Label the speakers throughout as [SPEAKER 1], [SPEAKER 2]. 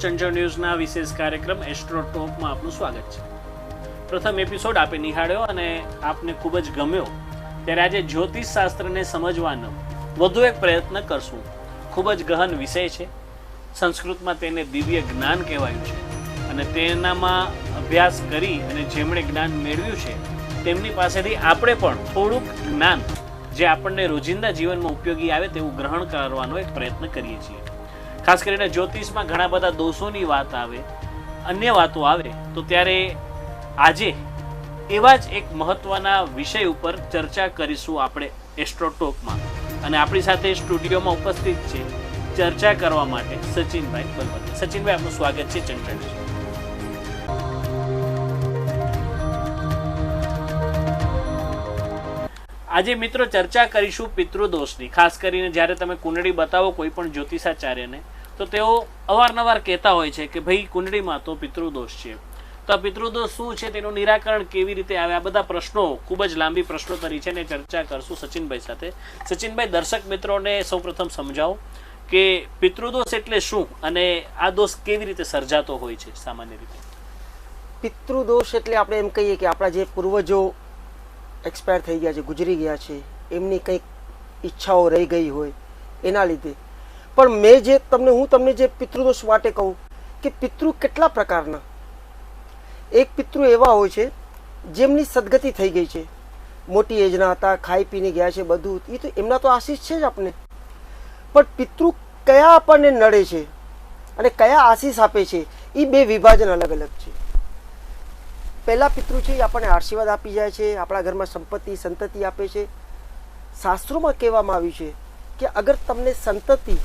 [SPEAKER 1] ચંચળ ન્યૂઝના વિશેષ કાર્યક્રમ એસ્ટ્રો ટોકમાં આપનું સ્વાગત છે. પ્રથમ એપિસોડ આપે નિહાળ્યો અને આપને ખૂબ જ ગમ્યો. ત્યારે આજે જ્યોતિષ શાસ્ત્રને સમજવાનો વધુ એક પ્રયત્ન કરશું. ખૂબ જ ગહન વિષય છે. સંસ્કૃતમાં તેને દિવ્ય જ્ઞાન કહેવાયું છે. અને તેનામાં અભ્યાસ કરી અને જેમણે જ્ઞાન મેળવ્યું છે, તેમની પાસેથી આપણે પણ થોડુંક જ્ઞાન જે આપણને રોજિંદા જીવનમાં ઉપયોગી આવે તેવું ગ્રહણ કરવાનો એક પ્રયત્ન કરીએ છીએ. ખાસ કરીને જ્યોતિષમાં ઘણા બધા દોષોની વાત આવે, અન્ય વાતો આવે, તો ત્યારે આજે એવા જ એક મહત્વના વિષય ઉપર ચર્ચા કરીશું આપણે એસ્ટ્રોટોકમાં. અને આપણી સાથે સ્ટુડિયોમાં ઉપસ્થિત છે ચર્ચા કરવા માટે સચિનભાઈ બલવત સચિનભાઈ, આપનું સ્વાગત છે ચંચળ આજે મિત્રો ચર્ચા કરીશું પિતૃદોષની. ખાસ કરીને જ્યારે તમે કુંડળી બતાવો કોઈ પણ જ્યોતિષાચાર્યને તો તેઓ અવારનવાર કહેતા હોય છે કે ભાઈ, કુંડળીમાં તો પિતૃદોષ છે. તો આ પિતૃદોષ શું છે? તેનું નિરાકરણ કેવી રીતે આવે? આ બધા પ્રશ્નો ખૂબ જ લાંબી પ્રશ્નોત્તરી છે ને ચર્ચા કરશું સચિનભાઈ સાથે. સચિનભાઈ, દર્શક મિત્રોને સૌપ્રથમ સમજાવો કે પિતૃદોષ એટલે શું અને આ દોષ કેવી રીતે સર્જાતો હોય છે સામાન્ય રીતે?
[SPEAKER 2] પિતૃદોષ એટલે આપણે એમ કહીએ કે આપણા જે પૂર્વજો એક્સપાયર થઈ ગયા છે, ગુજરી ગયા છે, એમની કંઈક ઈચ્છાઓ રહી ગઈ હોય, એના લીધે. પણ મેં જે તમને, હું તમને જે પિતૃદોષ માટે કહું કે પિતૃ કેટલા પ્રકારના? એક પિતૃ એવા હોય છે, જેમની સદગતિ થઈ ગઈ છે. મોટી એજના હતા, ખાઈ પીને ગયા છે, બધું. એ તો એમના તો આશીષ છે જ આપણે પણ પિતૃ કયા આપણને નડે છે અને કયા આશીષ આપે છે એ બે વિભાજન અલગ અલગ છે. પહેલાં પિતૃ છે એ આપણને આશીર્વાદ આપી જાય છે, આપણા ઘરમાં સંપત્તિ, સંતતિ આપે છે. શાસ્ત્રોમાં કહેવામાં આવ્યું છે કે અગર તમને સંતતિ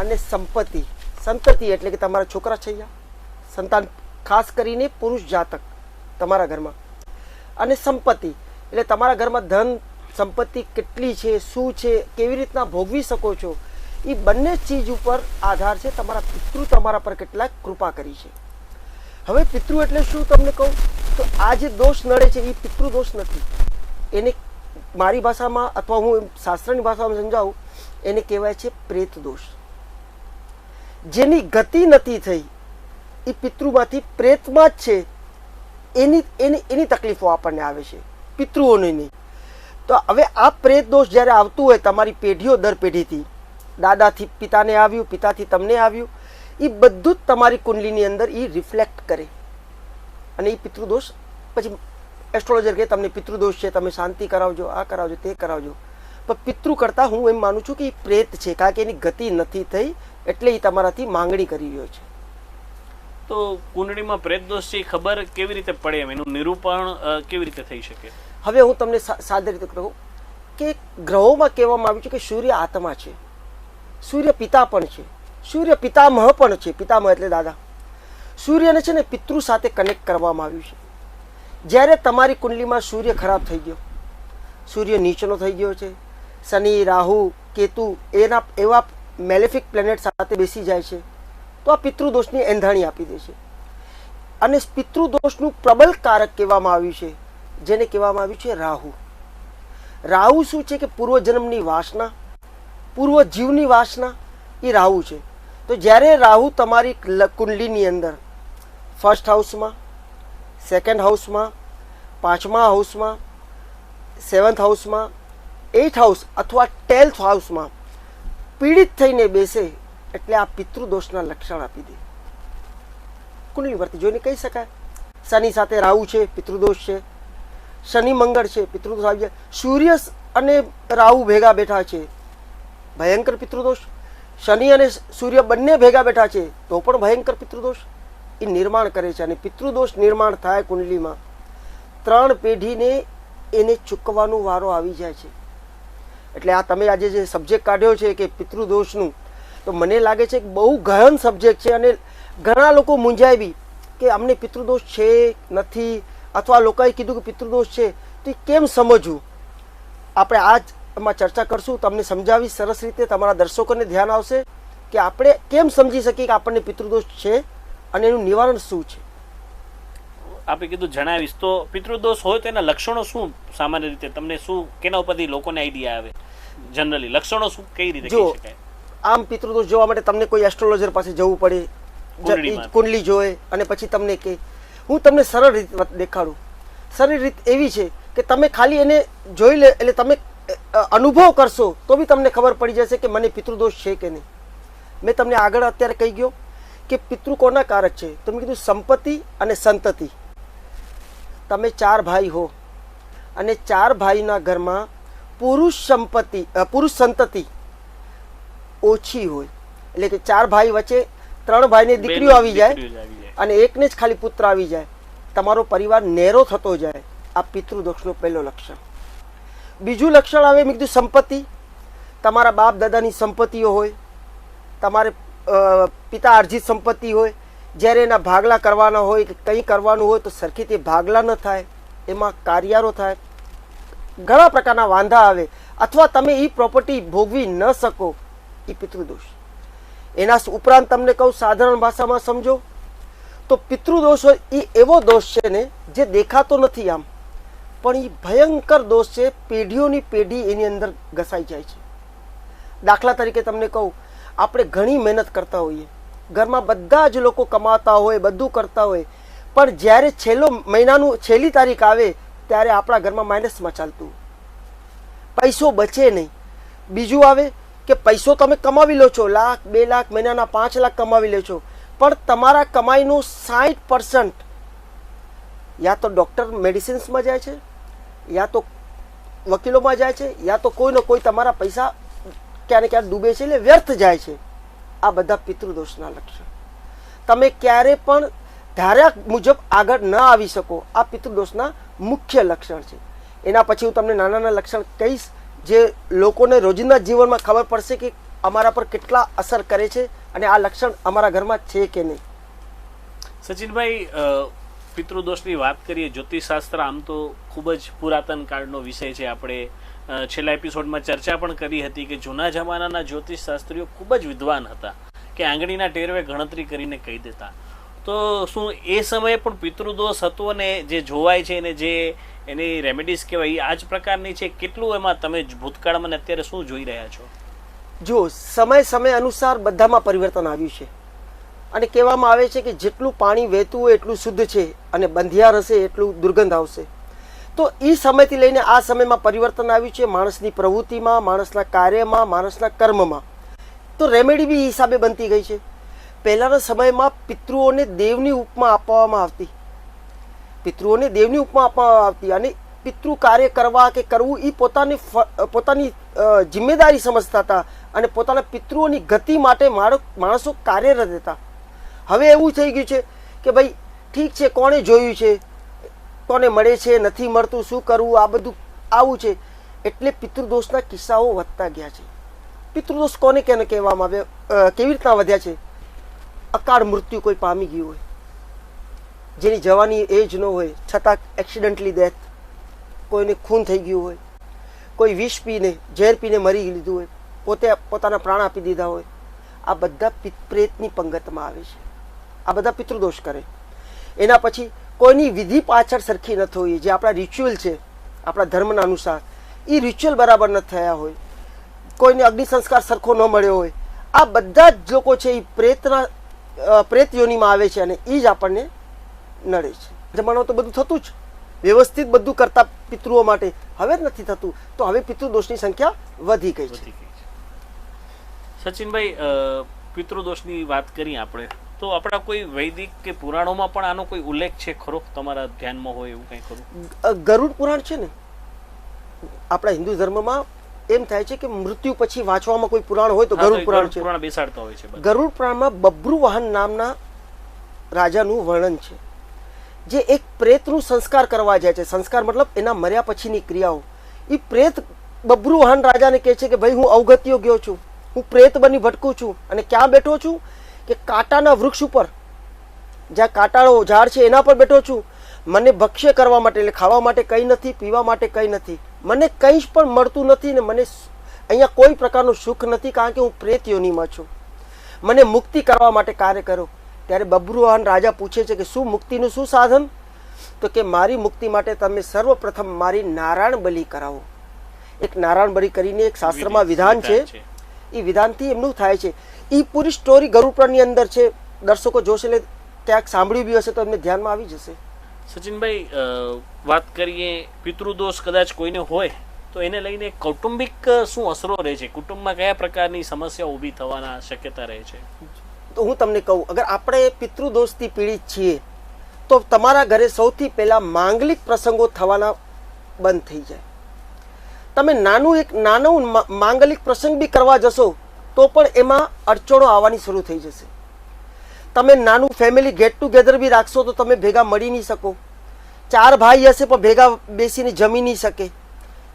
[SPEAKER 2] અને સંપત્તિ. સંતતિ એટલે કે તમારા છોકરા છૈયા. સંતાન ખાસ કરીને પુરુષ જાતક તમારા ઘરમાં. અને સંપત્તિ એટલે તમારા ઘરમાં ધન, સંપત્તિ કેટલી છે, શું છે, કેવી રીતના ભોગવી શકો છો એ બંને ચીજ ઉપર આધાર છે. તમારા પિતૃ તમારા પર કેટલાક કૃપા કરી છે. હવે પિતૃ એટલે શું તમને કહું? તો આ જે દોષ નડે છે એ પિતૃ દોષ નથી. એને મારી ભાષામાં અથવા હું શાસ્ત્રની ભાષામાં સમજાવું, એને કહેવાય છે પ્રેત દોષ. જેની ગતિ નથી થઈ, એ પિતૃમાંથી પ્રેતમાં જ છે. એની એની એની તકલીફો આપણને આવે છે, પિતૃઓની નહીં. તો હવે આ પ્રેત દોષ જ્યારે આવતું હોય, તમારી પેઢીઓ દર પેઢીથી, દાદાથી પિતાને આવ્યું, પિતાથી તમને આવ્યું, એ બધું જ તમારી કુંડલીની અંદર એ રિફ્લેક્ટ કરે. અને એ પિતૃદોષ, પછી એસ્ટ્રોલોજર કે તમને પિતૃદોષ છે, તમે શાંતિ કરાવજો, આ કરાવજો, તે કરાવજો. પણ પિતૃ કરતાં હું એમ માનું છું કે એ પ્રેત છે, કારણ કે એની ગતિ નથી થઈ એટલે એ તમારાથી માંગણી કરી રહ્યો છે.
[SPEAKER 1] તો કુંડળીમાં પ્રેત દોષ છે ખબર કેવી રીતે પડે એમ? એનું નિરૂપણ કેવી રીતે થઈ શકે?
[SPEAKER 2] હવે હું તમને સા- રીતે કહું કે ગ્રહોમાં કહેવામાં આવ્યું છે કે સૂર્ય આત્મા છે. સૂર્ય પિતા પણ છે. સૂર્ય પિતામહ પણ છે. પિતામહ એટલે દાદા. સૂર્યને છે ને પિતૃ સાથે કનેક્ટ કરવામાં આવ્યું છે. જ્યારે તમારી કુંડલીમાં સૂર્ય ખરાબ થઈ ગયો સૂર્ય નીચનો થઈ ગયો છે શનિ રાહુ કેતુ એના એવા મેલેફિક પ્લેનેટ સાથે બેસી જાય છે, તો આ પિતૃદોષની એંધાણી આપી દે છે. અને પિતૃદોષનું પ્રબલ કારક કહેવામાં આવ્યું છે, જેને કહેવામાં આવ્યું છે રાહુ. રાહુ શું છે કે પૂર્વજન્મની વાસના પૂર્વ જીવની વાસના, એ રાહુ છે. તો જ્યારે રાહુ તમારી કુંડલીની અંદર ફર્સ્ટ હાઉસમાં સેકન્ડ હાઉસમાં પાંચમા હાઉસમાં સેવન્થ હાઉસમાં એઇથ હાઉસ અથવા ટેલ્થ હાઉસમાં પીડિત થઈને બેસે એટલે આ પિતૃદોષના લક્ષણ આપી દે. કુંડલી પરથી જોઈને કહી શકાય. શનિ સાથે રાહુ છે, પિતૃદોષ છે. શનિ મંગળ છે, પિતૃદોષ આવી જાય સૂર્ય અને રાહુ ભેગા બેઠા છે. ભયંકર પિતૃદોષ. શનિ અને સૂર્ય બંને ભેગા બેઠા છે, તો પણ ભયંકર પિતૃદોષ. એ નિર્માણ કરે છે અને પિતૃદોષ નિર્માણ થાય કુંડલીમાં. ત્રણ પેઢીને એને ચૂકવાનો વારો આવી જાય છે. એટલે આ તમે આજે જે સબ્જેક્ટ કાઢ્યો છે કે પિતૃદોષનું, તો મને લાગે છે કે બહુ ગહન સબ્જેક્ટ છે અને ઘણા લોકો મૂંઝાય બી કે અમને પિતૃદોષ છે નથી અથવા લોકોએ કીધું કે પિતૃદોષ છે, તો એ કેમ સમજવું? આપણે આજમાં ચર્ચા કરશું, તમને સમજાવી સરસ રીતે, તમારા દર્શકોને ધ્યાન આવશે કે આપણે કેમ સમજી શકીએ કે આપણને પિતૃદોષ છે અને એનું નિવારણ શું છે?
[SPEAKER 1] આપે કીધું જણાવીશ. તો પિતૃદોષ હોય તો એના લક્ષણો શું સામાન્ય રીતે? તમને શું કેના ઉપરથી લોકોને આઈડિયા આવે? જનરલી લક્ષણો શું? કઈ રીતે કહી શકાય?
[SPEAKER 2] આમ પિતૃદોષ જોવા માટે તમને કોઈ એસ્ટ્રોલોજર પાસે જવું પડે. કુંડલી જોવે અને પછી તમને કે હું તમને સરળ રીત દેખાડું. સરળ રીત એવી છે કે તમે ખાલી એને જોઈ લે એટલે તમે અનુભવ કરશો તો બી તમને ખબર પડી જશે કે મને પિતૃદોષ છે કે નહીં. મેં તમને આગળ અત્યારે કહી ગયો કે પિતૃ કોના કારક છે? તો મેં કીધું સંપત્તિ અને સંતતિ. તમે ચાર ભાઈ હો. અને ચાર ભાઈના ઘરમાં પુરુષ સંપત્તિ પુરુષ સંતતિ ઓછી હોય. એટલે કે ચાર ભાઈ વચ્ચે ત્રણ ભાઈને દીકરીઓ આવી જાય અને એકને જ ખાલી પુત્ર આવી જાય. તમારો પરિવાર નેરો થતો જાય. આ પિતૃદોષનો પહેલો લક્ષણ. બીજું લક્ષણ આવે મેં કીધું સંપત્તિ. તમારા બાપ દાદાની સંપત્તિઓ હોય. તમારે પિતા અર્જિત સંપત્તિ હોય. જ્યારે એના ભાગલા કરવાના હોય કે કંઈ કરવાનું હોય તો સરખી તે ભાગલા ન થાય, એમાં કાર્યારો થાય. ઘણા પ્રકારના વાંધા આવે અથવા તમે એ પ્રોપર્ટી ભોગવી ન શકો એ પિતૃદોષ. એના ઉપરાંત તમને કહું સાધારણ ભાષામાં સમજો, તો પિતૃદોષ હોય એ એવો દોષ છે ને જે દેખાતો નથી આમ, પણ એ ભયંકર દોષ છે, પેઢીઓની પેઢી એની અંદર ઘસાઈ જાય છે. દાખલા તરીકે તમને કહું, આપણે ઘણી મહેનત કરતા હોઈએ. ઘરમાં બધા જ લોકો કમાતા હોય, બધું કરતા હોય. પણ જ્યારે છેલ્લો મહિનાનું, છેલ્લી તારીખ આવે, ત્યારે આપણા ઘરમાં માઇનસમાં ચાલતું પૈસો બચે નહીં. બીજું આવે કે પૈસો તમે કમાવી લો છો. લાખ, બે લાખ, મહિનાના પાંચ લાખ કમાવી લો છો. પણ તમારા કમાઈનું સાઠ પર્સન્ટ યા તો ડૉક્ટર મેડિસિન્સમાં જાય છે, યા તો વકીલોમાં જાય છે, યા તો કોઈનો કોઈ તમારા પૈસા ક્યારેક ક્યાં ડૂબે છે એટલે વ્યર્થ જાય છે. આ બધા પિતૃદોષના લક્ષણ. તમે ક્યારે પણ ધાર્યા મુજબ આગળ ન આવી શકો, આ પિતૃદોષના મુખ્ય લક્ષણ છે. એના પછી હું તમને નાના નાના લક્ષણ કહીશ, જે લોકોને રોજિંદા જીવનમાં ખબર પડશે કે અમારા પર કેટલા અસર કરે છે અને આ લક્ષણ અમારા ઘરમાં છે કે નહીં.
[SPEAKER 1] સચિનભાઈ પિતૃદોષની વાત કરીએ, જ્યોતિષશાસ્ત્ર આમ તો ખૂબ જ પુરાતન કાળનો વિષય છે. આપણે છેલ્લા એપિસોડમાં ચર્ચા પણ કરી હતી કે જૂના જમાનાના જ્યોતિષશાસ્ત્રીઓ ખૂબ જ વિદ્વાન હતા કે આંગળીના ટેરવે ગણતરી કરીને કહી દેતા. તો શું એ સમયે પણ પિતૃદોષ હતો અને જે જોવાય છે અને જે એની રેમેડીઝ કહેવાય, એ આ જ પ્રકારની છે? કેટલું એમાં તમે ભૂતકાળમાં અને અત્યારે શું જોઈ રહ્યા છો?
[SPEAKER 2] જો, સમય સમય અનુસાર બધામાં પરિવર્તન આવ્યું છે. અને કહેવામાં આવે છે કે જેટલું પાણી વહેતું હોય એટલું શુદ્ધ છે અને બંધિયાર હશે એટલું દુર્ગંધ આવશે. તો એ સમયથી લઈને આ સમયમાં પરિવર્તન આવ્યું છે માણસની પ્રવૃત્તિમાં, માણસના કાર્યમાં, માણસના કર્મમાં. તો રેમેડી બી હિસાબે બનતી ગઈ છે. પહેલાંના સમયમાં પિતૃઓને દેવની ઉપમા આપવામાં આવતી. પિતૃઓને દેવની ઉપમા આપવામાં આવતી અને પિતૃ કાર્ય કરવા કે કરવું એ પોતાની પોતાની જિમ્મેદારી સમજતા હતા અને પોતાના પિતૃઓની ગતિ માટે માણો- માણસો કાર્યરત હતા. હવે એવું થઈ ગયું છે કે ભાઈ ઠીક છે, કોણે જોયું છે? કોને મળે છે, નથી મળતું, શું કરવું, આ બધું આવું છે. એટલે પિતૃદોષના કિસ્સાઓ વધતા ગયા છે. પિતૃદોષ કોને કેને કહેવામાં આવે? કેવી રીતના વધ્યા છે? અકાળ મૃત્યુ કોઈ પામી ગયું હોય. જેની જવાની એજ ન હોય, છતાં એક્સિડન્ટલી ડેથ કોઈને ખૂન થઈ ગયું હોય. કોઈ વિષ પીને, ઝેર પીને મરી લીધું હોય. પોતે પોતાના પ્રાણ આપી દીધા હોય. આ બધા પ્રેતની પંગતમાં આવે છે. આ બધા પિતૃદોષ કરે. એના પછી કોઈની વિધિ પાછળ સરખી ન થવી જે આપણા રિચ્યુઅલ છે, આપણા ધર્મના અનુસાર. એ રિચ્યુઅલ બરાબર ન થયા હોય. કોઈને અગ્નિ સંસ્કાર સરખો ન મળ્યો હોય. આ બધા જ લોકો છે એ પ્રેતના પ્રેત યોનિમાં આવે છે અને એ જ આપણને નડે છે. જમાનામાં તો બધું થતું જ. વ્યવસ્થિત બધું કરતા પિતૃઓ માટે હવે જ નથી થતું. તો હવે પિતૃદોષની સંખ્યા વધી ગઈ છે.
[SPEAKER 1] સચિનભાઈ પિતૃદોષની વાત કરી આપણે. તો આપણા કોઈ વૈદિક કે પુરાણોમાં પણ આનો કોઈ ઉલ્લેખ છે ખરો? તમારા ધ્યાનમાં હોય એવું કંઈ ખરું?
[SPEAKER 2] ગરુડ પુરાણ છે ને આપણા હિન્દુ ધર્મમાં એમ થાય છે કે મૃત્યુ પછી વાંચવામાં કોઈ પુરાણ હોય તો ગરુડ પુરાણ છે.
[SPEAKER 1] પુરાણ બેસાડતા હોય છે
[SPEAKER 2] ગરુડ પુરાણમાં બબ્રુવાહન નામના રાજાનું વર્ણન છે. જે એક પ્રેતનું સંસ્કાર કરવા જાય છે. સંસ્કાર મતલબ એના મર્યા પછીની ક્રિયાઓ. એ પ્રેત બબ્રુવાહન રાજાને કહે છે કે ભાઈ હું અવગત્યો ગયો છું. હું પ્રેત બની ભટકું છું અને ક્યાં બેઠો છું? કે કાંટાના વૃક્ષ ઉપર જ્યાં કાંટાળો ઝાડ છે એના પર બેઠો છું મને ભક્ષ્ય કરવા માટે એટલે ખાવા માટે કંઈ નથી પીવા માટે કંઈ નથી. મને કંઈ જ પણ મળતું નથી ને મને અહીંયા કોઈ પ્રકારનું સુખ નથી કારણ કે હું પ્રેત યોનિમાં છું. મને મુક્તિ કરવા માટે કાર્ય કરો. ત્યારે બબ્રુવાહન રાજા પૂછે છે કે શું મુક્તિનું શું સાધન? તો કે મારી મુક્તિ માટે તમે સર્વપ્રથમ મારી નારાયણ બલિ કરાવો. એક નારાયણ બલિ કરીને એક શાસ્ત્રમાં વિધાન છે. એ વિધાનથી એમનું થાય છે. એ પૂરી સ્ટોરી ગરુડપુરાની અંદર છે. દર્શકો જોશે એટલે ક્યાંક સાંભળ્યું બી હશે તો એમને ધ્યાનમાં આવી જશે.
[SPEAKER 1] સચિનભાઈ વાત કરીએ પિતૃદોષ કદાચ કોઈને હોય તો એને લઈને કૌટુંબિક શું અસરો રહે છે? કુટુંબમાં કયા પ્રકારની સમસ્યા ઊભી થવાના શક્યતા રહે છે?
[SPEAKER 2] તો હું તમને કહું અગર આપણે પિતૃદોષથી પીડિત છીએ તો તમારા ઘરે સૌથી પહેલા માંગલિક પ્રસંગો થવાના બંધ થઈ જાય. તમે નાનું એક નાનું માંગલિક પ્રસંગ બી કરવા જશો તો પણ એમાં અડચણો આવવાની શરૂ થઈ જશે. તમે નાનું ફેમિલી ગેટ ટુગેધર બી રાખશો તો તમે ભેગા મળી નહીં શકો. ચાર ભાઈ હશે પણ ભેગા બેસીને જમી નહીં શકે.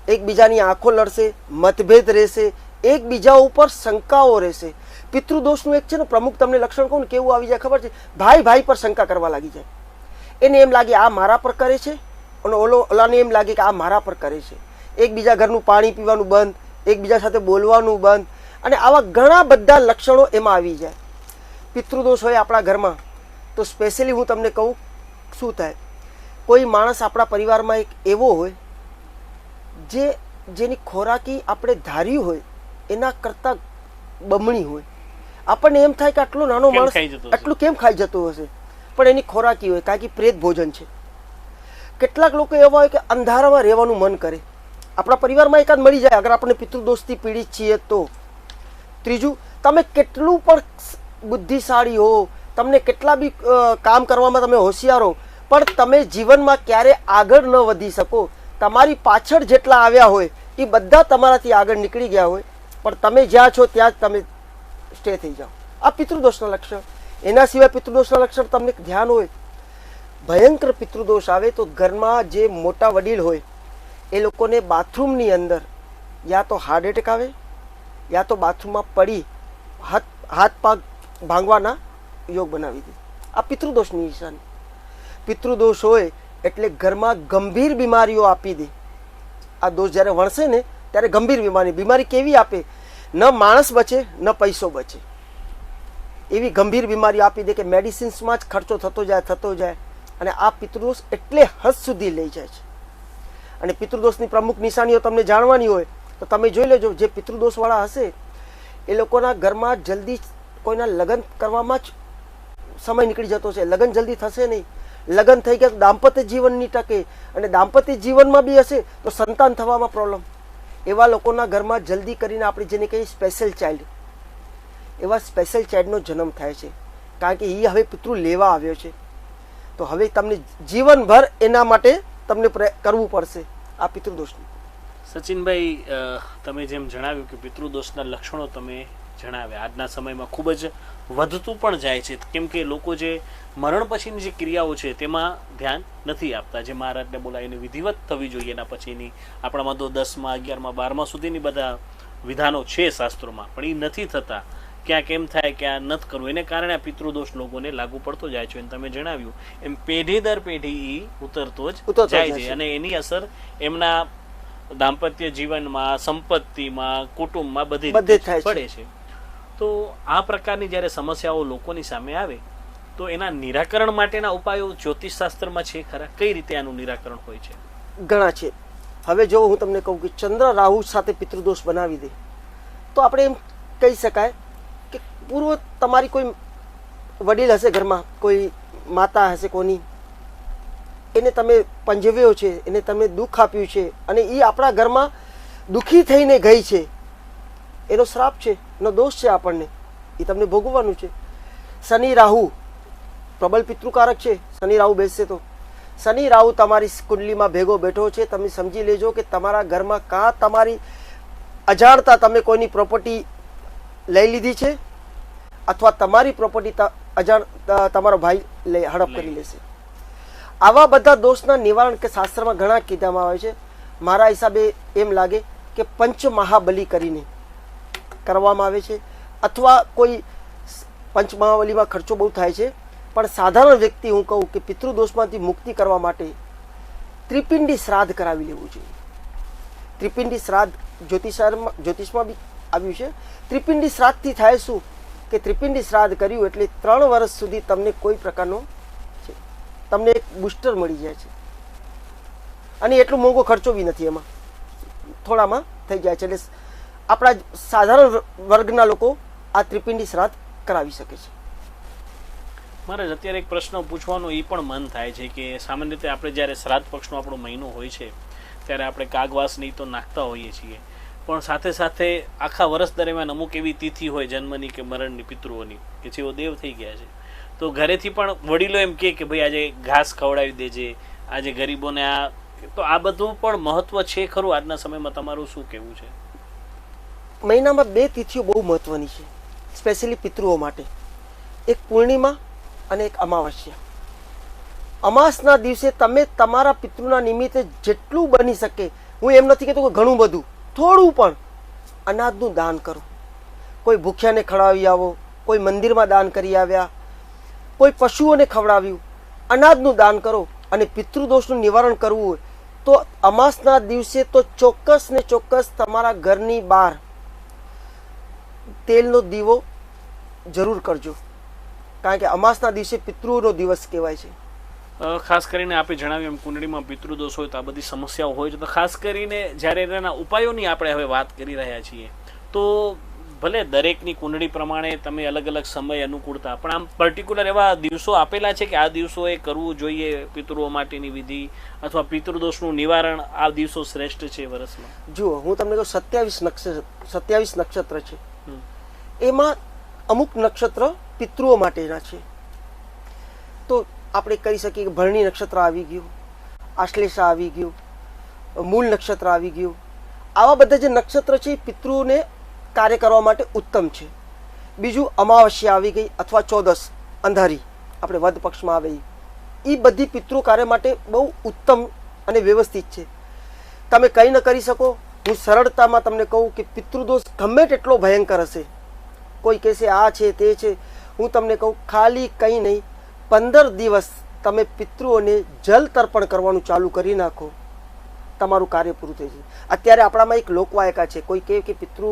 [SPEAKER 2] એકબીજાની આંખો લડશે, મતભેદ રહેશે, એકબીજા ઉપર શંકાઓ રહેશે. પિતૃદોષનું એક છે ને પ્રમુખ તમને લક્ષણ કહું ને કેવું આવી જાય ખબર છે? ભાઈ ભાઈ પર શંકા કરવા લાગી જાય. એને એમ લાગે આ મારા પર કરે છે? અને ઓલો ઓલાને એમ લાગે કે આ મારા પર કરે છે. એકબીજા ઘરનું પાણી પીવાનું બંધ, એકબીજા સાથે બોલવાનું બંધ અને આવા ઘણા બધા લક્ષણો એમાં આવી જાય. પિતૃદોષ હોય આપણા ઘરમાં. તો સ્પેશિયલી હું તમને કહું શું થાય. કોઈ માણસ આપણા પરિવારમાં એક એવો હોય જે જેની ખોરાકી આપણે ધાર્યું હોય એના કરતાં બમણી હોય. આપણને એમ થાય કે આટલો નાનો માણસ આટલું કેમ ખાઈ જતો હશે? પણ એની ખોરાકી હોય કારણ કે પ્રેત ભોજન છે. કેટલાક લોકો એવા હોય કે અંધારામાં રહેવાનું મન કરે. આપણા પરિવારમાં એકાદ મળી જાય અગર આપણે પિતૃદોષથી પીડિત છીએ તો. ત્રીજું, તમે કેટલું પણ બુદ્ધિશાળી હો, તમને કેટલા બી કામ કરવામાં તમે હોશિયાર હો, પણ તમે જીવનમાં ક્યારે આગળ ન વધી શકો. તમારી પાછળ જેટલા આવ્યા હોય, એ બધા તમારાથી આગળ નીકળી ગયા હોય. પણ તમે જ્યાં છો, ત્યાં જ તમે સ્ટે થઈ જાઓ. આ પિતૃદોષના લક્ષણ. એના સિવાય પિતૃદોષના લક્ષણ તમને ધ્યાન હોય. ભયંકર પિતૃદોષ આવે તો ઘરમાં જે મોટા વડીલ હોય, એ લોકોને બાથરૂમની અંદર, યા તો હાર્ટ એટેક આવે યા તો બાથરૂમમાં પડી, હાથ હાથ પગ ભાંગવાના યોગ બનાવી દે. આ પિતૃદોષની નિશાની. પિતૃદોષ હોય એટલે ઘરમાં ગંભીર બીમારીઓ આપી દે. આ દોષ જ્યારે વણસે ને, ત્યારે ગંભીર બીમારી. બીમારી કેવી આપે? ન માણસ બચે, ન પૈસો બચે. એવી ગંભીર બીમારી આપી દે કે મેડિસિન્સમાં જ ખર્ચો થતો જાય થતો જાય. અને આ પિતૃદોષ એટલે હદ સુધી લઈ જાય છે. અને પિતૃદોષની પ્રમુખ નિશાનીઓ તમને જાણવાની હોય તો તમે જોઈ લેજો, જે પિતૃદોષવાળા હશે, એ લોકોના ઘરમાં જલ્દી કોઈના લગ્ન કરવામાં જ સમય નીકળી જતો છે. લગ્ન જલ્દી થશે નહીં. લગ્ન થઈ ગયા તો દાંપત્ય જીવન નહીં ટકે. અને દાંપત્ય જીવનમાં બી હશે તો સંતાન થવામાં પ્રોબ્લેમ એવા લોકોના ઘરમાં જલ્દી કરીને આપણે જેને કહીએ સ્પેશિયલ ચાઇલ્ડ એવા સ્પેશિયલ ચાઇલ્ડનો જન્મ થાય છે. કારણ કે એ હવે પિતૃ લેવા આવ્યો છે. તો હવે તમને જીવનભર એના માટે તમને કરવું પડશે આ પિતૃદોષનું.
[SPEAKER 1] સચિનભાઈ તમે જેમ જણાવ્યું કે પિતૃદોષના લક્ષણો તમે જણાવ્યા. આજના સમયમાં ખૂબ જ વધતું પણ જાય છે. કેમ કે લોકો જે મરણ પછીની જે ક્રિયાઓ છે તેમાં ધ્યાન નથી આપતા. જે મહારાજને બોલાવીને વિધિવત થવી જોઈએ એના પછીની આપણામાં તો દસમાં અગિયારમાં બારમા સુધીની બધા વિધાનો છે શાસ્ત્રોમાં. પણ એ નથી થતા. ક્યાં કેમ થાય કે આ નથી કરવું. એને કારણે આ પિતૃદોષ લોકોને લાગુ પડતો જાય છે. અને તમે જણાવ્યું એમ પેઢી દર પેઢી એ ઉતરતો જ જાય છે. અને એની અસર એમના દાંપત્ય જીવનમાં સંપત્તિમાં કુટુંબમાં બધી
[SPEAKER 2] બધે થાય
[SPEAKER 1] પડે છે. તો આ પ્રકારની જ્યારે સમસ્યાઓ લોકોની સામે આવે તો એના નિરાકરણ માટેના ઉપાયો જ્યોતિષ શાસ્ત્રમાં છે ખરા? કઈ રીતે આનું નિરાકરણ હોય છે?
[SPEAKER 2] ઘણા છે. હવે જો હું તમને કહું કે ચંદ્ર રાહુ સાથે પિતૃદોષ બનાવી દે તો આપણે એમ કહી શકાય કે પૂર્વ તમારી કોઈ વડીલ હશે ઘરમાં કોઈ માતા હશે કોની એને તમે પંજવ્યો છે એને તમે દુઃખ આપ્યું છે અને એ આપણા ઘરમાં દુઃખી થઈને ગઈ છે. એનો શ્રાપ છે એનો દોષ છે આપણને. એ તમને ભોગવવાનું છે. શનિ રાહુ પ્રબલ પિતૃકારક છે શનિ રાહુ બેસશે તો. શનિ રાહુ તમારી કુંડલીમાં ભેગો બેઠો છે તમે સમજી લેજો કે તમારા ઘરમાં કાં તમારી અજાણતા તમે કોઈની પ્રોપર્ટી લઈ લીધી છે? અથવા તમારી પ્રોપર્ટી અજાણ તમારો ભાઈ લઈ હડપ કરી લેશે. આવા બધા દોષના નિવારણ કે શાસ્ત્રમાં ઘણા કીધામાં આવે છે. મારા હિસાબે એમ લાગે કે પંચ મહાબલી કરીને કરવામાં આવે છે. અથવા કોઈ પંચ મહાબલીમાં ખર્ચો બહુ થાય છે. પણ સાધારણ વ્યક્તિ હું કહું કે પિતૃદોષમાંથી મુક્તિ કરવા માટે ત્રિપિંડી શ્રાદ્ધ કરાવી લેવું જોઈએ. ત્રિપિંડી શ્રાદ્ધ જ્યોતિષારમાં, જ્યોતિષમાં બી આવ્યું છે. ત્રિપિંડી શ્રાદ્ધથી થાય શું? કે ત્રિપિંડી શ્રાદ્ધ કર્યું એટલે ત્રણ વર્ષ સુધી તમને કોઈ પ્રકારનો તમને એક બુસ્ટર મળી જાય છે. અને એટલો મોંઘો ખર્ચો બી નથી એમાં. થોડામાં થઈ જાય છે. એટલે આપણા સાધારણ વર્ગના લોકો આ ત્રિપિંડી શ્રાદ્ધ કરાવી શકે છે.
[SPEAKER 1] મારે અત્યારે એક પ્રશ્ન પૂછવાનો એ પણ મન થાય છે કે સામાન્ય રીતે આપણે જ્યારે શ્રાદ્ધ પક્ષનો આપણો મહિનો હોય છે, ત્યારે આપણે કાગવાસની તો નાખતા હોઈએ છીએ. પણ સાથે સાથે આખા વર્ષ દરમિયાન અમુક એવી તિથિ હોય જન્મની કે મરણની, પિતૃઓની, કે જેઓ દેવ થઈ ગયા છે. તો ઘરેથી પણ વડીલો એમ કહે કે ભાઈ આજે ઘાસ ખવડાવી દેજે, આજે ગરીબોને આ તો આ બધું પણ મહત્વ છે ખરું આજના સમયમાં? તમારું શું કહેવું છે?
[SPEAKER 2] મહિનામાં બે તિથિઓ બહુ મહત્વની છે, સ્પેશિયલી પિતૃઓ માટે. એક પૂર્ણિમા અને એક અમાવસ્યા. અમાસના દિવસે તમે તમારા પિતૃના નિમિત્તે જેટલું બની શકે, હું એમ નથી કહેતો કે ઘણું બધું, થોડું પણ અનાજનું દાન કરો. કોઈ ભૂખ્યાને ખડાવી આવો, કોઈ મંદિરમાં દાન કરી આવ્યા કોઈ પશુઓને ખવડાવ્યું. અનાજનું દાન કરો અને પિતૃદોષનું નિવારણ કરવું હોય તો અમાસના દિવસે તો ચોક્કસ ને ચોક્કસ તમારા ઘરની બહાર તેલનો દીવો જરૂર કરજો. કારણ કે અમાસના દિવસે પિતૃનો દિવસ કહેવાય છે.
[SPEAKER 1] ખાસ કરીને આપે જણાવ્યું એમ, કુંડળીમાં પિતૃદોષ હોય તો આ બધી સમસ્યાઓ હોય છે. તો ખાસ કરીને જ્યારે એના ઉપાયોની આપણે હવે વાત કરી રહ્યા છીએ, તો ભલે દરેકની કુંડળી પ્રમાણે તમે અલગ અલગ સમય અનુકૂળતા પણ આમ પર્ટિક્યુલર એવા દિવસો આપેલા છે કે આ દિવસોએ કરવું જોઈએ પિતૃઓ માટેની વિધિ અથવા પિતૃદોષનું નિવારણ આ દિવસો શ્રેષ્ઠ છે વર્ષમાં
[SPEAKER 2] જુઓ હું તમને કહું સત્યાવીસ નક્ષત્ર સત્યાવીસ નક્ષત્ર છે. એમાં અમુક નક્ષત્ર પિતૃઓ માટેના છે. તો આપણે કહી શકીએ કે ભરણી નક્ષત્ર આવી ગયું આશ્લેષા આવી ગયું મૂળ નક્ષત્ર આવી ગયું. આવા બધા જે નક્ષત્ર છે એ પિતૃઓને કાર્ય કરવા માટે ઉત્તમ છે. બીજું અમાવસ્યા આવી ગઈ અથવા ચોદસ, અંધારી. આપણે વધ પક્ષમાં આવે એ બધી પિતૃ કાર્ય માટે બહુ ઉત્તમ અને વ્યવસ્થિત છે. તમે કંઈ ન કરી શકો. હું સરળતામાં તમને કહું કે પિતૃદોષ ગમે તેટલો ભયંકર હશે. કોઈ કહેશે, આ છે, તે છે. હું તમને કહું, ખાલી કંઈ નહીં. પંદર દિવસ તમે પિતૃઓને જલ તર્પણ કરવાનું ચાલુ કરી નાખો. તમારું કાર્ય પૂરું થઈ જશે અત્યારે આપણામાં એક લોકવાયકા છે. કોઈ કહે કે પિતૃ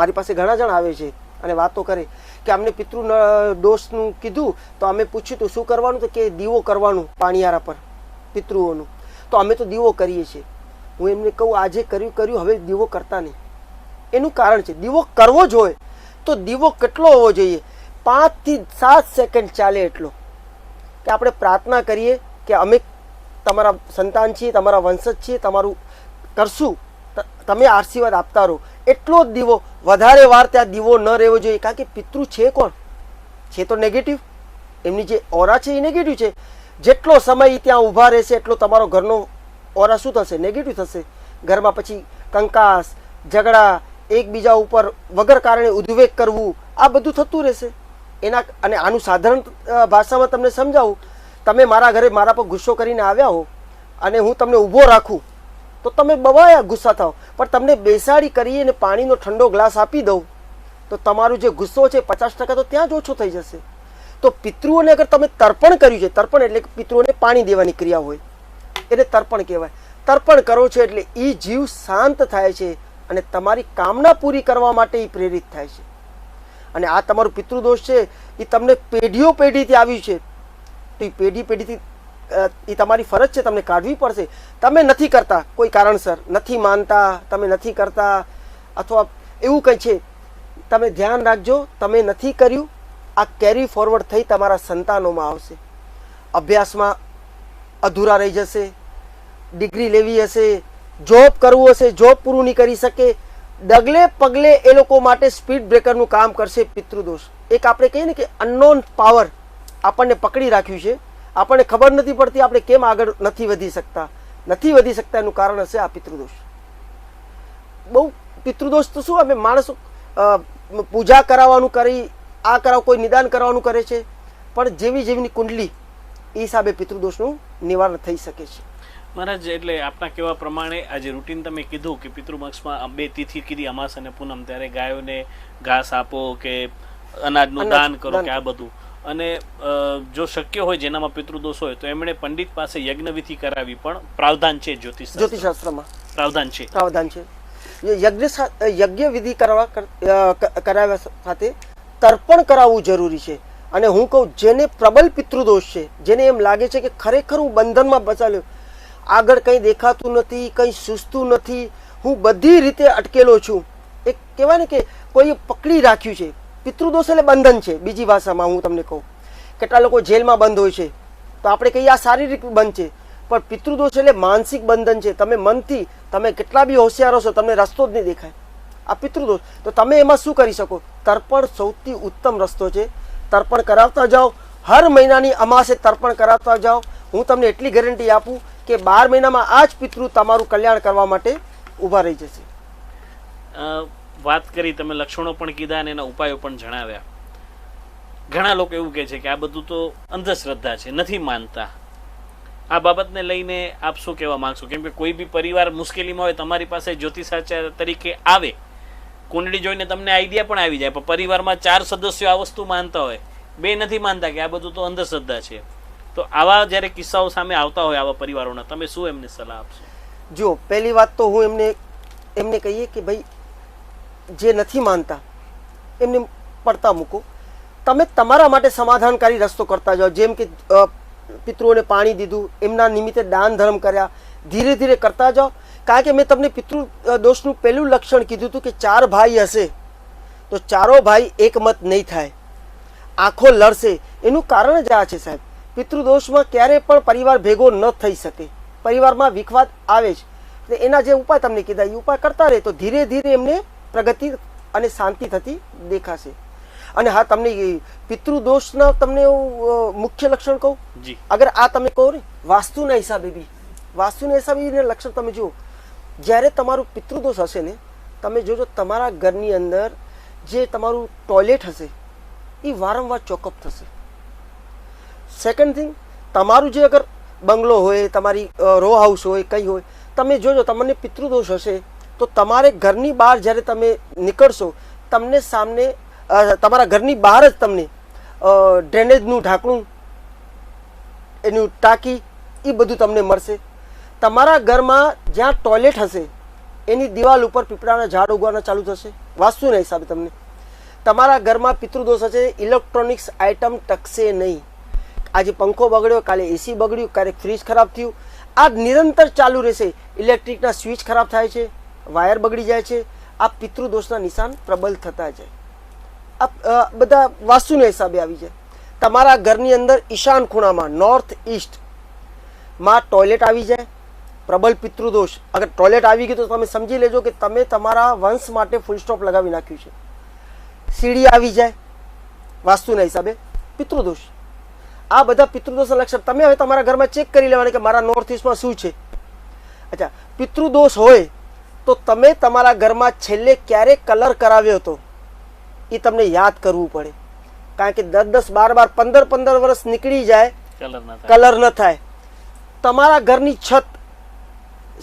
[SPEAKER 2] મારી પાસે ઘણા જણ આવે છે અને વાતો કરે કે અમને પિતૃ દોષનું કીધું તો અમે પૂછ્યું તો શું કરવાનું? તો કે દીવો કરવાનું પાણીયારા પર, પિતૃઓનું. તો અમે તો દીવો કરીએ છીએ. હું એમને કહું, આજે કર્યું કર્યું, હવે દીવો કરતા નહીં. એનું કારણ છે, દીવો કરવો જ હોય તો દીવો કેટલો હોવો જોઈએ? પાંચથી સાત સેકન્ડ ચાલે એટલો. કે આપણે પ્રાર્થના કરીએ કે અમે તમારા સંતાન છીએ તમારા વંશજ છીએ તમારું કરશું. તમે આશીર્વાદ આપતા રહો એટલો જ દીવો, વધારે વાર ત્યાં દીવો ન રહેવો જોઈએ. કારણ કે પિતૃ છે કોણ? છે તો નેગેટિવ એમની જે ઓરા છે એ નેગેટિવ છે. જેટલો સમય ત્યાં ઊભા રહેશે, એટલો તમારો ઘરનો ઓરા શું થશે? નેગેટિવ થશે. ઘરમાં પછી કંકાસ, ઝઘડા, એકબીજા ઉપર વગર કારણે ઉદ્વેગ કરવું, આ બધું થતું રહેશે. એના, અને આનું સાધારણ ભાષામાં તમને સમજાવું. તમે મારા ઘરે મારા પર ગુસ્સો કરીને આવ્યા હો અને હું તમને ઊભો રાખું, તો તમે બવાયા ગુસ્સા થાવ પણ તમને બેસાડી કરી અને પાણીનો ઠંડો ગ્લાસ આપી દઉં, તો તમારું જે ગુસ્સો છે પચાસ ટકા તો ત્યાં જ ઓછો થઈ જશે. તો પિતૃઓને અગર તમે તર્પણ કર્યું છે, તર્પણ એટલે પિતૃઓને પાણી દેવાની ક્રિયા હોય, એને તર્પણ કહેવાય. તર્પણ કરો છો એટલે એ જીવ શાંત થાય છે અને તમારી કામના પૂરી કરવા માટે એ પ્રેરિત થાય છે. અને આ તમારું પિતૃદોષ છે એ તમને પેઢીઓ પેઢીથી આવ્યું છે. પેઢી પેઢીથી એ તમારી ફરજ છે તમને કાઢવી પડશે. તમે નથી કરતા, કોઈ કારણસર. નથી માનતા, તમે નથી કરતા, અથવા એવું કંઈ છે. તમે ધ્યાન રાખજો, તમે નથી કર્યું, આ કેરી ફોરવર્ડ થઈ તમારા સંતાનોમાં આવશે. અભ્યાસમાં અધૂરા રહી જશે, ડિગ્રી લેવી હશે જોબ કરવું હશે જોબ પૂરું નહીં કરી શકે. ડગલે પગલે એ લોકો માટે સ્પીડ બ્રેકરનું કામ કરશે પિતૃદોષ. એક આપણે કહીએ ને કે અનનોન પાવર આપણને પકડી રાખ્યું છે. આપણને ખબર નથી પડતી આપણે કેમ આગળ નથી વધી શકતા. નથી વધી શકતા એનું કારણ હશે આ પિતૃદોષ. બહુ પિતૃદોષ તો શું અમે માણસો પૂજા કરાવવાનું કરી આ કરાવ કોઈ નિદાન કરવાનું કરે છે. પણ જેવી જેવીની કુંડલી એ હિસાબે પિતૃદોષનું નિવારણ થઈ શકે છે.
[SPEAKER 1] મહારાજ એટલે આપના કહેવા પ્રમાણે આજે રૂટીન તમે કીધું કે પિતૃપક્ષમાં બે તિથિ કીધી અમાસ અને પૂનમ ત્યારે ગાયોને ઘાસ આપો કે અનાજનું
[SPEAKER 2] અનાજ,
[SPEAKER 1] દાન કરો કે આ બધું. અને જો શક્ય હોય જેનામાં પિતૃદોષ હોય તો એમણે પંડિત પાસે યજ્ઞવિધિ કરાવી પણ પ્રાવધાન છે જ્યોતિષ
[SPEAKER 2] જ્યોતિષશાસ્ત્રમાં.
[SPEAKER 1] પ્રાવધાન છે.
[SPEAKER 2] પ્રાવધાન છે. યજ્ઞ સા- યજ્ઞ વિધિ કરવા કરાવ્યા સાથે તર્પણ કરાવવું જરૂરી છે. અને હું કહું જેને પ્રબલ પિતૃદોષ છે જેને એમ લાગે છે કે ખરેખર હું બંધનમાં બચાવ્યો આગળ કંઈ દેખાતું નથી કંઈ સૂઝતું નથી હું બધી રીતે અટકેલો છું. એક કહેવાય ને કે કોઈ પકડી રાખ્યું છે. પિતૃદોષ એટલે બંધન છે. બીજી ભાષામાં હું તમને કહું. કેટલા લોકો જેલમાં બંધ હોય છે. તો આપણે કહીએ આ શારીરિક બંધ છે. પણ પિતૃદોષ એટલે માનસિક બંધન છે. તમે મનથી, તમે કેટલા બી હોશિયારો છો તમને રસ્તો જ નહીં દેખાય. આ પિતૃદોષ. તો તમે એમાં શું કરી શકો? તર્પણ સૌથી ઉત્તમ રસ્તો છે. તર્પણ કરાવતા જાઓ. હર મહિનાની અમાસે તર્પણ કરાવતા જાઓ. હું તમને એટલી ગેરંટી આપું કે બાર મહિનામાં આ જ પિતૃ તમારું કલ્યાણ કરવા માટે ઊભા રહી જશે.
[SPEAKER 1] વાત કરી, તમે લક્ષણો પણ કીધા અને એના ઉપાયો પણ જણાવ્યા. ઘણા લોકો એવું કહે છે કે આ બધું તો અંધશ્રદ્ધા છે, નથી માનતા. આ બાબતને લઈને આપ શું કહેવા માંગશો? કેમ કે કોઈ બી પરિવાર મુશ્કેલીમાં હોય, તમારી પાસે જ્યોતિષાચાર્ય તરીકે આવે, કુંડળી જોઈને તમને આઈડિયા પણ આવી જાય, પણ પરિવારમાં ચાર સદસ્યો આ વસ્તુ માનતા હોય, બે નથી માનતા કે આ બધું તો અંધશ્રદ્ધા છે. તો આવા જ્યારે કિસ્સાઓ સામે આવતા હોય આવા પરિવારોના, તમે શું એમને સલાહ આપશો?
[SPEAKER 2] જો પહેલી વાત તો હું એમને એમને કહીએ કે ભાઈ જે નથી માનતા, એમને પડતા મૂકો. તમે તમારા માટે સમાધાનકારી રસ્તો કરતા જાઓ. જેમ કે પિતૃઓને પાણી દીધું, એમના નિમિત્તે દાન ધર્મ કર્યા, ધીરે ધીરે કરતા જાઓ. કારણ કે મેં તમને પિતૃ દોષનું પહેલું લક્ષણ કીધું હતું કે ચાર ભાઈ હશે, તો ચારો ભાઈ એકમત નહીં થાય. આંખો લડશે. એનું કારણ જ આ છે સાહેબ. પિતૃદોષમાં ક્યારે પણ પરિવાર ભેગો ન થઈ શકે. પરિવારમાં વિખવાદ આવે જ. એના જે ઉપાય તમને કીધા, એ ઉપાય કરતા રહે તો ધીરે ધીરે એમને પ્રગતિ અને શાંતિ થતી દેખાશે. અને હા તમને પિતૃદોષના તમને મુખ્ય લક્ષણ કહું?
[SPEAKER 1] જી.
[SPEAKER 2] અગર આ તમે કહો ને વાસ્તુના હિસાબે બી. વાસ્તુના હિસાબે લક્ષણ તમે જુઓ. જ્યારે તમારું પિતૃદોષ હશે ને તમે જોજો તમારા ઘરની અંદર જે તમારું ટોયલેટ હશે એ વારંવાર ચોકઅપ થશે. સેકન્ડ થિંગ તમારું જે અગર બંગલો હોય તમારી રો હાઉસ હોય કંઈ હોય તમે જોજો તમને પિતૃદોષ હશે તો તમારે ઘરની બહાર જ્યારે તમે નીકળશો, તમને સામને તમારા ઘરની બહાર જ તમને ડ્રેનેજનું ઢાંકણું, એનું ટાંકી એ બધું તમને મળશે. તમારા ઘરમાં જ્યાં ટોયલેટ હશે, એની દિવાલ ઉપર પીપળાના ઝાડ ઉગવાના ચાલુ થશે. વાસ્તુના હિસાબે તમને. તમારા ઘરમાં પિતૃદોષ હશે, ઇલેક્ટ્રોનિક્સ આઇટમ ટકશે નહીં. આજે પંખો બગડ્યો, કાલે એસી બગડ્યું ક્યારેક ફ્રીજ ખરાબ થયું. આ નિરંતર ચાલુ રહેશે. ઇલેક્ટ્રિકના સ્વિચ ખરાબ થાય છે. વાયર બગડી જાય છે, આ પિતૃદોષના નિશાન પ્રબલ થતા જાય. આ બધા વાસ્તુના હિસાબે આવી જાય. તમારા ઘરની અંદર ઈશાન ખૂણામાં નોર્થ ઈસ્ટમાં ટોયલેટ આવી જાય પ્રબલ પિતૃદોષ. અગર ટોયલેટ આવી ગયું તો તમે સમજી લેજો કે તમે તમારા વંશ માટે ફૂલ સ્ટોપ લગાવી નાખ્યું છે. સીડી આવી જાય, વાસ્તુના હિસાબે પિતૃદોષ. આ બધા પિતૃદોષના લક્ષણ તમે હવે તમારા ઘરમાં ચેક કરી લેવાના કે મારા નોર્થ ઈસ્ટમાં શું છે. અચ્છા, પિતૃદોષ હોય તો તમે તમારા ઘરમાં છેલ્લે ક્યારે કલર કરાવ્યો હતો? એ તમને યાદ કરવું પડે. કારણ કે દસ દસ બાર બાર પંદર પંદર વર્ષ નીકળી જાય
[SPEAKER 1] કલર ના થાય.
[SPEAKER 2] તમારા ઘરની છત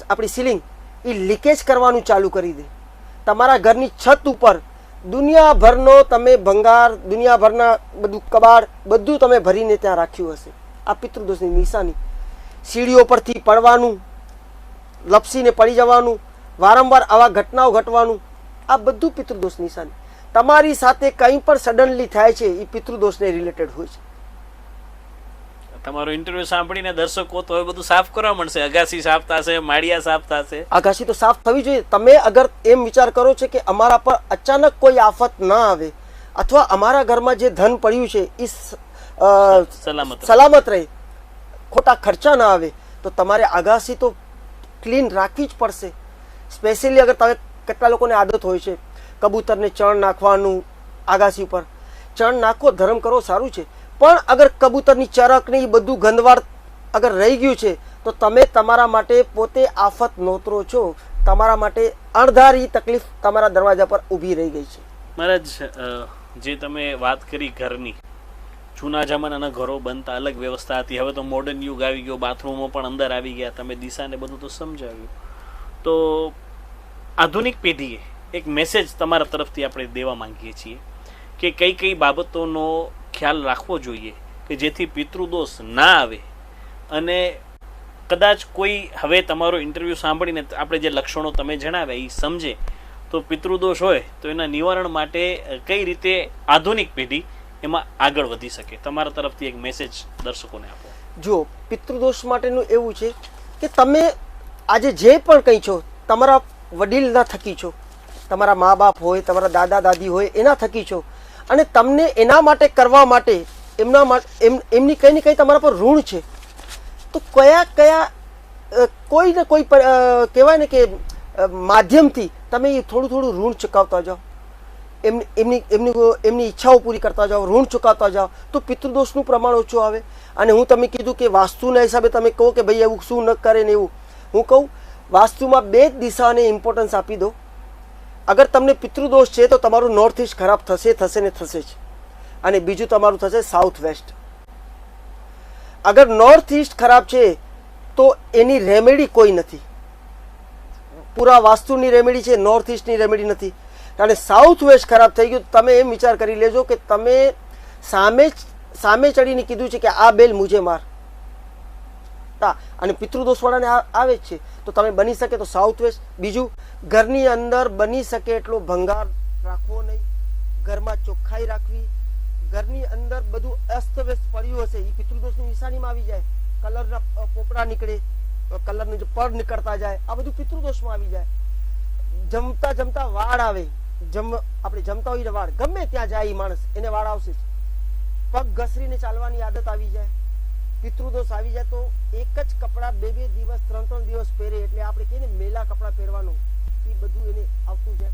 [SPEAKER 2] આપણી સીલિંગ એ લીકેજ કરવાનું ચાલુ કરી દે. તમારા ઘરની છત ઉપર દુનિયાભરનો તમે ભંગાર દુનિયાભરના બધું કબાડ બધું તમે ભરીને ત્યાં રાખ્યું હશે. આ પિતૃદોષની નિશાની સીડીઓ પરથી પડવાનું લપસીને પડી જવાનું વારંવાર આવા ઘટનાઓ ઘટવાનું આ બધું પિતૃદોષ નિશાની. તમારી સાથે કંઈ પણ સડનલી થાય છે એ પિતૃદોષને રિલેટેડ હોય છે.
[SPEAKER 1] તમારો ઇન્ટરવ્યુ સાંભળીને દર્શકો તો એ બધું સાફ કરવા મળશે. અગાસી સાફ થશે માળિયા સાફ થશે.
[SPEAKER 2] આગાશી તો સાફ થવી જોઈએ. તમે અગર એમ વિચાર કરો છો કે અમારા પર અચાનક કોઈ આફત ના આવે અથવા અમારા ઘરમાં જે ધન પડ્યું છે એ
[SPEAKER 1] સલામત
[SPEAKER 2] સલામત રહે ખોટા ખર્ચા ના આવે તો તમારે આગાશી તો ક્લીન રાખવી જ પડશે. સ્પેશિયલી અગર તમે કેટલા લોકોને આદત હોય છે, કબૂતરને ચણ નાખવાનું આગાશી ઉપર. ચણ નાખો, ધર્મ કરો, સારું છે. પણ અગર કબૂતરની ચરક ને એ બધું ગંદવાડ અગર રહી ગયું છે, તો તમે તમારા માટે પોતે આફત નોતરો છો. તમારા માટે અણધારી તકલીફ તમારા દરવાજા પર ઊભી રહી ગઈ છે.
[SPEAKER 1] મહારાજ જે તમે વાત કરી ઘરની, જૂના જમાનાના ઘરો બનતા અલગ વ્યવસ્થા હતી. હવે તો મોડર્ન યુગ આવી ગયો બાથરૂમો પણ અંદર આવી ગયા. તમે દિશાને બધું તો સમજાવ્યું. તો આધુનિક પેઢીએ એક મેસેજ તમારા તરફથી આપણે દેવા માંગીએ છીએ કે કઈ કઈ બાબતોનો ખ્યાલ રાખવો જોઈએ કે જેથી પિતૃદોષ ના આવે. અને કદાચ કોઈ હવે તમારો ઇન્ટરવ્યૂ સાંભળીને આપણે જે લક્ષણો તમે જણાવ્યા એ સમજે, તો પિતૃદોષ હોય તો એના નિવારણ માટે કઈ રીતે આધુનિક પેઢી એમાં આગળ વધી શકે? તમારા તરફથી એક મેસેજ દર્શકોને આપો.
[SPEAKER 2] જો પિતૃદોષ માટેનું એવું છે કે તમે આજે જે પણ કંઈ છો, તમારા વડીલના થકી છો, તમારા મા બાપ હોય, તમારા દાદા, દાદી હોય, એના થકી છો. અને તમને એના માટે કરવા માટે એમના એમ, એમની કંઈ ને કંઈ તમારા પર ઋણ છે. તો કયા કયા કોઈ ને કોઈ કહેવાય ને કે માધ્યમથી તમે એ થોડું થોડું ઋણ ચૂકવતા જાઓ. એમની એમની એમની એમની ઈચ્છાઓ પૂરી કરતા જાઓ, ઋણ ચૂકવતા જાઓ. તો પિતૃદોષનું પ્રમાણ ઓછું આવે. અને હું તમે કીધું કે વાસ્તુના હિસાબે તમે કહો કે ભાઈ એવું શું ન કરે ને એવું. હું કહું, વાસ્તુમાં બે જ દિશાને ઇમ્પોર્ટન્સ આપી દો અગર તમને પિતૃદોષ છે તો તમારું નોર્થ ઇસ્ટ ખરાબ થશે થશે ને થશે જ. અને બીજું તમારું થશે સાઉથ વેસ્ટ અગર નોર્થ ઇસ્ટ ખરાબ છે તો એની રેમેડી કોઈ નથી. પૂરા વાસ્તુની રેમેડી છે નોર્થ ઇસ્ટની રેમેડી નથી. અને સાઉથ વેસ્ટ ખરાબ થઈ ગયું તમે એમ વિચાર કરી લેજો કે તમે સામે સામે ચડીને કીધું છે કે આ બેલ મુજે માર. હા અને પિતૃદોષવાળાને આવે જ છે. તો તમે બની શકે તો સાઉથ વેસ્ટ. બીજું, ઘરની અંદર બની શકે એટલો ભંગાર રાખવો નહીં. ઘરમાં ચોખ્ખાઈ રાખવી. ઘરની અંદર બધું અસ્તવ્યસ્ત પડ્યું હશે એ પિતૃદોષની નિશાનીમાં આવી જાય. કલરના પોપડા નીકળે કલરનું જે પડ નીકળતા જાય, આ બધું પિતૃદોષમાં આવી જાય. જમતા જમતા વાળ આવે. જમ, આપણે જમતા હોઈએ વાળ. ગમે ત્યાં જાય એ માણસ, એને વાળ આવશે પગ ઘસરીને ચાલવાની આદત આવી જાય. પિતૃદોષ આવી જાય તો એક જ કપડાં બે બે દિવસ, ત્રણ ત્રણ દિવસ પહેરે એટલે આપણે કહીએ ને મેલા કપડાં પહેરવાનું. એ બધું એને આવતું જાય.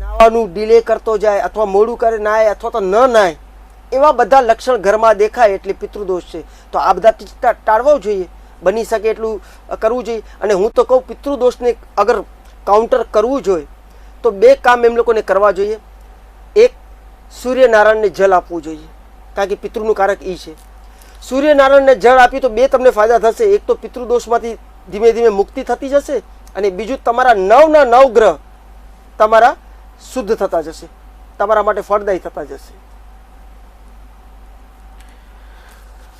[SPEAKER 2] નાવાનું ડિલે કરતો જાય અથવા મોડું કરે, નાય અથવા તો ન નાય, એવા બધા લક્ષણ ઘરમાં દેખાય એટલે પિતૃદોષ છે. તો આ બધા ટાળવા જોઈએ. બની શકે એટલું કરવું જોઈએ. અને હું તો કહું પિતૃદોષને અગર કાઉન્ટર કરવું જોઈએ તો બે કામ એમ લોકોને કરવા જોઈએ. એક, સૂર્યનારાયણને જલ આપવું જોઈએ. કારણ કે પિતૃનું કારક એ છે. સૂર્યનારાયણને જળ આપ્યું તો બે તમને ફાયદા થશે. એક તો પિતૃદોષમાંથી ધીમે ધીમે મુક્તિ થતી જશે અને બીજું તમારા નવના નવ ગ્રહ તમારા શુદ્ધ થતા જશે. તમારા માટે ફળદાયી થતા જશે.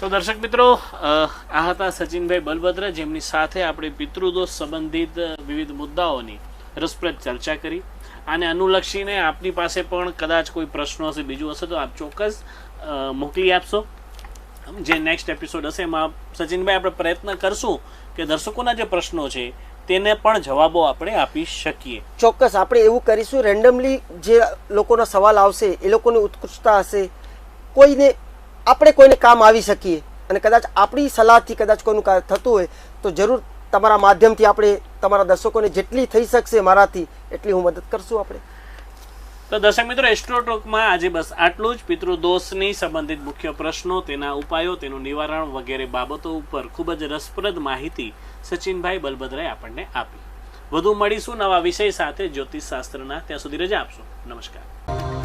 [SPEAKER 1] તો દર્શક મિત્રો આ હતા સચિનભાઈ બલભદ્ર જેમની સાથે આપણે પિતૃદોષ સંબંધિત વિવિધ મુદ્દાઓની રસપ્રદ ચર્ચા કરી. આને અનુલક્ષીને આપની પાસે પણ કદાચ કોઈ પ્રશ્નો હશે, બીજું હશે તો આપ ચોક્કસ મોકલી આપશો. જે નેક્સ્ટ એપિસોડ હશે એમાં સચિનભાઈ આપણે પ્રયત્ન કરશું કે દર્શકોના જે પ્રશ્નો છે તેને પણ જવાબો આપણે આપી શકીએ.
[SPEAKER 2] ચોક્કસ, આપણે એવું કરીશું રેન્ડમલી જે લોકોનો સવાલ આવશે, એ લોકોની ઉત્કૃષ્ટતા હશે, કોઈને, આપણે કોઈને કામ આવી શકીએ. અને કદાચ આપણી સલાહથી કદાચ કોઈનું કામ થતું હોય, તો જરૂર તમારા માધ્યમથી આપણે તમારા દર્શકોને જેટલી થઈ શકશે મારાથી, એટલી હું મદદ કરશું આપણે.
[SPEAKER 1] તો દર્શક મિત્રો એસ્ટ્રોટોકમાં આજે બસ આટલું જ. પિતૃદોષની સંબંધિત મુખ્ય પ્રશ્નો, તેના ઉપાયો, તેનું નિવારણ વગેરે બાબતો ઉપર ખૂબ જ રસપ્રદ માહિતી સચિનભાઈ બલભદ્રાએ આપણને આપી. વધુ મળીશું નવા વિષય સાથે. જ્યોતિષ શાસ્ત્રના ત્યાં સુધી રજા આપશો. નમસ્કાર.